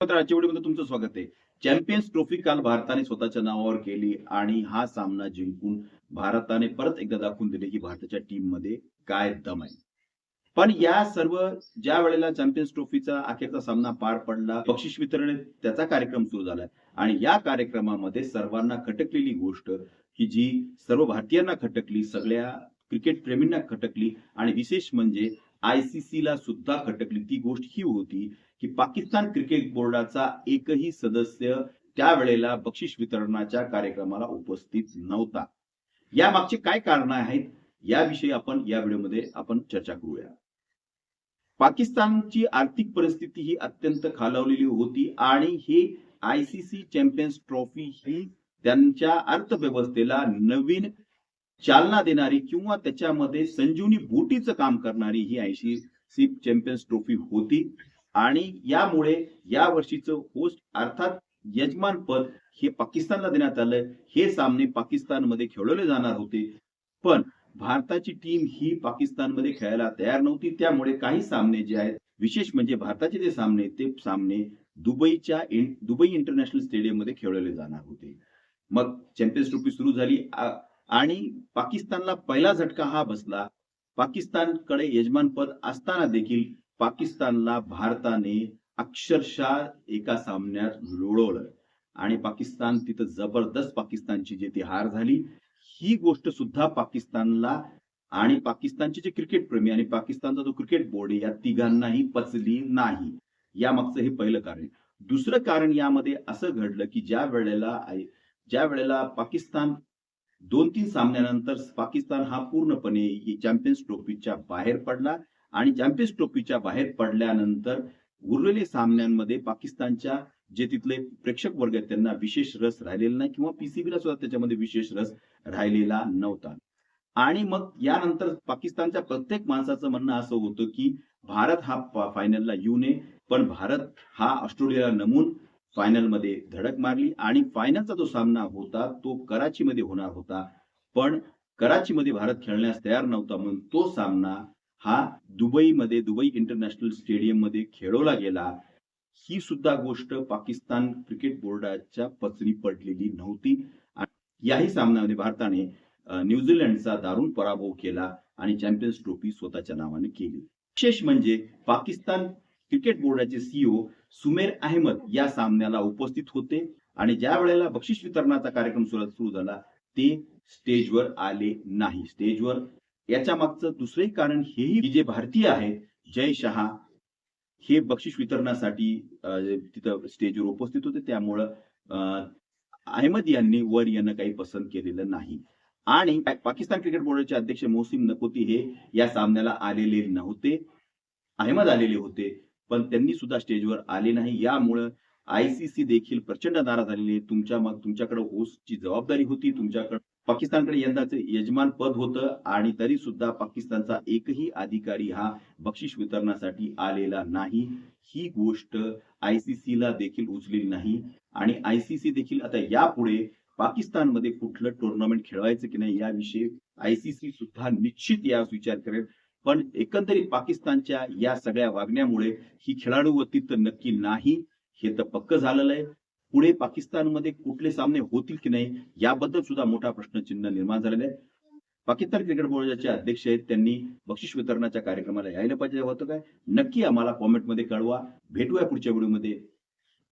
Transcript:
आजच्या तुमचं स्वागत आहे. चॅम्पियन्स ट्रॉफी काल भारताने स्वतःच्या नावावर केली आणि हा सामना जिंकून भारताने परत एकदा दाखवून दिले की भारताच्या टीममध्ये काय दम आहे. पण या सर्व ज्या वेळेला चॅम्पियन्स ट्रॉफीचा अखेरचा सामना पार पडला बक्षीस वितरण त्याचा कार्यक्रम सुरू झाला आणि या कार्यक्रमामध्ये सर्वांना खटकलेली गोष्ट की जी सर्व भारतीयांना खटकली सगळ्या क्रिकेट प्रेमींना खटकली आणि विशेष म्हणजे आयसीसी ला सुद्धा खटकली. ती गोष्ट ही होती की पाकिस्तान क्रिकेट बोर्डाचा एकही सदस्य त्यावेळेला बक्षीस वितरणाच्या कार्यक्रमाला उपस्थित नव्हता. या मागचे काय कारण आहेत? याविषयी आपण या व्हिडिओमध्ये आपण चर्चा करूया. पाकिस्तानची आर्थिक परिस्थिती ही अत्यंत खालावलेली होती आणि ही आयसीसी चॅम्पियन्स ट्रॉफी ही त्यांच्या अर्थव्यवस्थेला नवीन चालना देणारी किंवा त्याच्यामध्ये संजीवनी बोटीचं काम करणारी ही आयसीसी चॅम्पियन्स ट्रॉफी होती. आणि यामुळे या वर्षीचं होस्ट अर्थात यजमान पद हे पाकिस्तानला देण्यात आलं हे सामने पाकिस्तानमध्ये खेळवले जाणार होते. पण भारताची टीम ही पाकिस्तानमध्ये खेळायला तयार नव्हती. त्यामुळे काही सामने जे आहेत विशेष म्हणजे भारताचे जे सामने ते सामने दुबईच्या इन- दुबई इंटरनॅशनल स्टेडियममध्ये खेळवले जाणार होते. मग चॅम्पियन्स ट्रॉफी सुरू झाली. आणि पाकिस्तानला पहिला झटका हा बसला. पाकिस्तानकडे यजमानपद असताना देखील पाकिस्तानला भारताने अक्षरशः एका सामन्यात लोळवलं. आणि पाकिस्तान तिथं जबरदस्त पाकिस्तानची जी ती हार झाली ही गोष्ट सुद्धा पाकिस्तानला आणि पाकिस्तानचे जे क्रिकेट प्रेमी आणि पाकिस्तानचा जो क्रिकेट बोर्ड या तिघांनाही पचली नाही. या मागचं हे पहिलं कारण दुसरं कारण यामध्ये असं घडलं की ज्या वेळेला ज्या वेळेला पाकिस्तान दोन तीन सामन्यानंतर पाकिस्तान हा पूर्णपणे चॅम्पियन्स ट्रॉफीच्या बाहेर पडला आणि चॅम्पियन्स ट्रॉफीच्या बाहेर पडल्यानंतर उरलेले सामन्यांमध्ये पाकिस्तानच्या जे तिथले प्रेक्षक वर्ग आहेत त्यांना विशेष रस राहिलेला नाही किंवा पीसीबीला सुद्धा त्याच्यामध्ये विशेष रस राहिलेला नव्हता. आणि मग यानंतर पाकिस्तानच्या प्रत्येक माणसाचं म्हणणं असं होतं की भारत हा फायनलला येऊ नये पण भारत हा ऑस्ट्रेलियाला नमून फायनलमध्ये धडक मारली आणि फायनलचा जो सामना होता तो कराचीमध्ये होणार होता. पण कराचीमध्ये भारत खेळण्यास तयार नव्हता म्हणून तो सामना हा दुबईमध्ये दुबई इंटरनॅशनल स्टेडियममध्ये खेळवला गेला ही सुद्धा गोष्ट पाकिस्तान क्रिकेट बोर्डाच्या पचनी पडलेली नव्हती. याही सामन्यामध्ये भारताने न्यूझीलंडचा दारुण पराभव केला आणि चॅम्पियन्स ट्रॉफी स्वतःच्या नावाने केली. विशेष म्हणजे पाकिस्तान क्रिकेट बोर्डाचे सीईओ सुमेर अहमद या सामन्याला उपस्थित होते आणि ज्या वेळेला बक्षीस वितरणाचा कार्यक्रम सुरू झाला ते स्टेजवर आले नाही. स्टेजवर याच्या मागचं दुसरंही कारण हेही जे भारतीय आहेत जय शहा हे बक्षीस वितरणासाठी तिथं स्टेजवर उपस्थित होते त्यामुळं अहमद यांनी वर यांना काही पसंत केलेलं नाही. आणि पाकिस्तान क्रिकेट बोर्डाचे अध्यक्ष मोहसिन नकोती हे या सामन्याला आलेले नव्हते. अहमद आलेले होते पण त्यांनी सुद्धा स्टेजवर आले नाही. यामुळं आयसीसी देखील प्रचंड नाराज झालेली आहे. तुमच्या तुमच्याकडे होस्टची जबाबदारी होती. तुमच्याकडे पाकिस्तानकडे यंदाचं यजमान पद होतं आणि तरी सुद्धा पाकिस्तानचा एकही अधिकारी हा बक्षीस वितरणासाठी आलेला नाही. ही गोष्ट आयसीसीला देखील उचलेली नाही. आणि आयसीसी देखील आता यापुढे पाकिस्तानमध्ये कुठलं टुर्नामेंट खेळवायचं की नाही याविषयी आयसीसी सुद्धा निश्चित या विचार करेल. पण एकंदरीत पाकिस्तानच्या या सगळ्या वागण्यामुळे ही खेळाडूवरती तर नक्की नाही. हे तर पक्क झालेलं आहे. पुढे पाकिस्तानमध्ये कुठले सामने होतील की नाही याबद्दल सुद्धा मोठा प्रश्नचिन्ह निर्माण झालेला आहे. पाकिस्तान क्रिकेट बोर्डाचे अध्यक्ष आहेत त्यांनी बक्षीस वितरणाच्या कार्यक्रमाला यायला पाहिजे होतं काय? नक्की आम्हाला कॉमेंटमध्ये कळवा. भेटूया पुढच्या व्हिडिओमध्ये